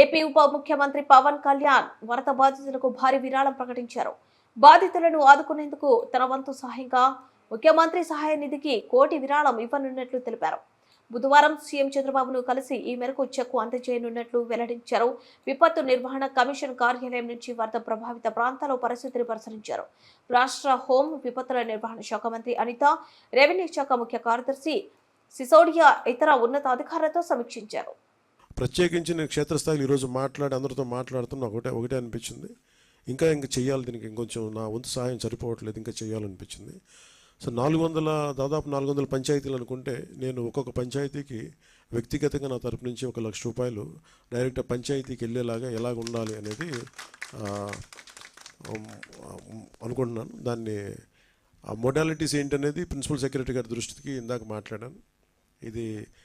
AP ఉప ముఖ్యమంత్రి పవన్ కళ్యాణ్ వరద బాధితులకు భారీ విరాళం ప్రకటించారు. బాధితులను ఆదుకునేందుకు తన వంతు సహాయంగా ముఖ్యమంత్రి సహాయ నిధికి కోటి విరాళం ఇవ్వనున్నట్లు తెలిపారు. బుధవారం సీఎం చంద్రబాబును కలిసి ఈ మేరకు చెక్కు అందజేయనున్నట్లు వెల్లడించారు. విపత్తు నిర్వహణ కమిషన్ కార్యాలయం నుంచి వరద ప్రభావిత ప్రాంతాల్లో పరిస్థితిని పరిశీలించారు. రాష్ట్ర హోం విపత్తుల నిర్వహణ శాఖ మంత్రి అనిత రెవెన్యూ శాఖ ముఖ్య కార్యదర్శి సిసోడియా ఇతర ఉన్నతాధికారులతో సమీక్షించారు. ప్రత్యేకించి నేను క్షేత్రస్థాయిలో ఈరోజు మాట్లాడి అందరితో మాట్లాడుతున్నా ఒకటే ఒకటే అనిపించింది. ఇంకా ఇంకా చేయాలి దీనికి ఇంకొంచెం నా వంతు సహాయం సరిపోవట్లేదు ఇంకా చేయాలనిపించింది సో నాలుగు వందల దాదాపు నాలుగు వందల పంచాయతీలు అనుకుంటే నేను ఒక్కొక్క పంచాయతీకి వ్యక్తిగతంగా నా తరపు నుంచి ఒక లక్ష రూపాయలు డైరెక్ట్ పంచాయతీకి వెళ్ళేలాగా ఎలాగ ఉండాలి అనేది అనుకుంటున్నాను. దాన్ని ఆ మొడాలిటీస్ ఏంటనేది ప్రిన్సిపల్ సెక్రటరీ గారి దృష్టికి ఇందాక మాట్లాడాను. ఇది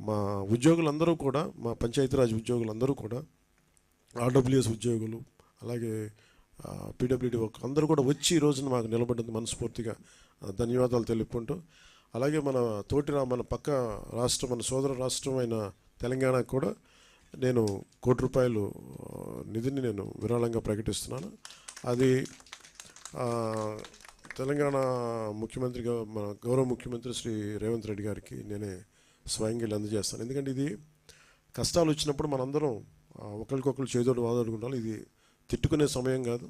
మా ఉద్యోగులందరూ కూడా మా పంచాయతీరాజ్ ఉద్యోగులందరూ కూడా ఆర్డబ్ల్యూఎస్ ఉద్యోగులు అలాగే పీడబ్ల్యూడి వర్క్ అందరూ కూడా వచ్చి ఈ రోజున మాకు నిలబడింది మనస్ఫూర్తిగా. ధన్యవాదాలు తెలుపుకుంటూ అలాగే మన తోటి మన పక్క రాష్ట్రం మన సోదర రాష్ట్రం అయిన తెలంగాణకు కూడా నేను కోటి రూపాయలు నిధిని నేను విరాళంగా ప్రకటిస్తున్నాను. అది తెలంగాణ ముఖ్యమంత్రిగా మన గౌరవ ముఖ్యమంత్రి శ్రీ రేవంత్ రెడ్డి గారికి నేనే స్వయంగా వెళ్ళి అందజేస్తాను ఎందుకంటే ఇది కష్టాలు వచ్చినప్పుడు మనందరం ఒకరికొకరు చేదోడు వాదోడుకుంటాం ఇది తిట్టుకునే సమయం కాదు.